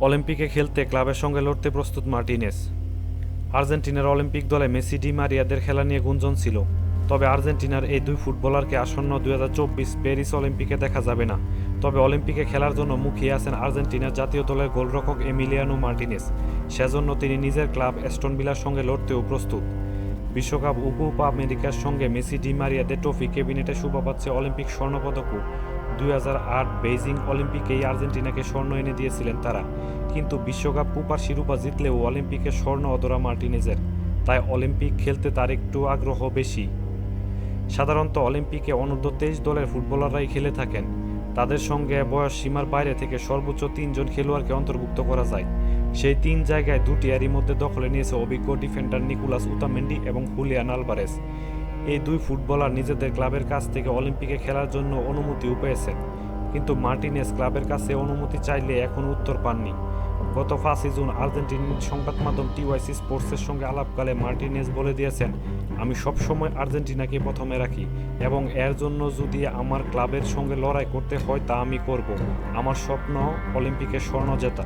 অলিম্পিকে খেলতে ক্লাবের সঙ্গে লড়তে প্রস্তুত মার্টিনেস। আর্জেন্টিনার অলিম্পিক দলে মেসি, ডি মারিয়াদের খেলা নিয়ে গুঞ্জন ছিল। তবে আর্জেন্টিনার এই দুই ফুটবলারকে আসন্ন দুই হাজার চব্বিশ প্যারিস অলিম্পিকে দেখা যাবে না। তবে অলিম্পিকে খেলার জন্য মুখিয়ে আছেন আর্জেন্টিনার জাতীয় দলের গোলরক্ষক এমিলিয়ানো মার্টিনেস। সেজন্য তিনি নিজের ক্লাব অ্যাস্টন বিলার সঙ্গে লড়তেও প্রস্তুত। বিশ্বকাপ উপা আমেরিকার সঙ্গে মেসি, ডি মারিয়াদের ট্রফি ক্যাবিনেটে শোভা পাচ্ছে অলিম্পিক স্বর্ণপদকও দুই বেইজিং অলিম্পিকেই আর্জেন্টিনাকে স্বর্ণ এনে দিয়েছিলেন তারা। কিন্তু বিশ্বকাপ কুপার শিরোপা জিতলেও অলিম্পিকে স্বর্ণ অদরা মার্টিনেজের। তাই অলিম্পিক খেলতে তার একটু আগ্রহ বেশি। সাধারণত অলিম্পিকে অনূর্ধ্ব তেইশ দলের ফুটবলাররাই খেলে থাকেন। তাদের সঙ্গে বয়স সীমার বাইরে থেকে সর্বোচ্চ তিনজন খেলোয়াড়কে অন্তর্ভুক্ত করা যায়। সেই তিন জায়গায় দুটি এরই মধ্যে দখলে নিয়েছে অভিজ্ঞ ডিফেন্ডার নিকোলাস উতামেন্ডি এবং হুলিয়ান আলভারেস। এই দুই ফুটবলার নিজেদের ক্লাবের কাছ থেকে অলিম্পিকে খেলার জন্য অনুমতিও পেয়েছেন। কিন্তু মার্টিনেস ক্লাবের কাছে অনুমতি চাইলে এখনও উত্তর পাননি। গত পাঁচই জুন আর্জেন্টিন সংবাদ মাধ্যম টিওয়াইসি স্পোর্টসের সঙ্গে আলাপকালে মার্টিনেস বলে দিয়েছেন, আমি সবসময় আর্জেন্টিনাকে প্রথমে রাখি এবং এর জন্য যদি আমার ক্লাবের সঙ্গে লড়াই করতে হয় তা আমি করব। আমার স্বপ্ন অলিম্পিকে স্বর্ণ জেতা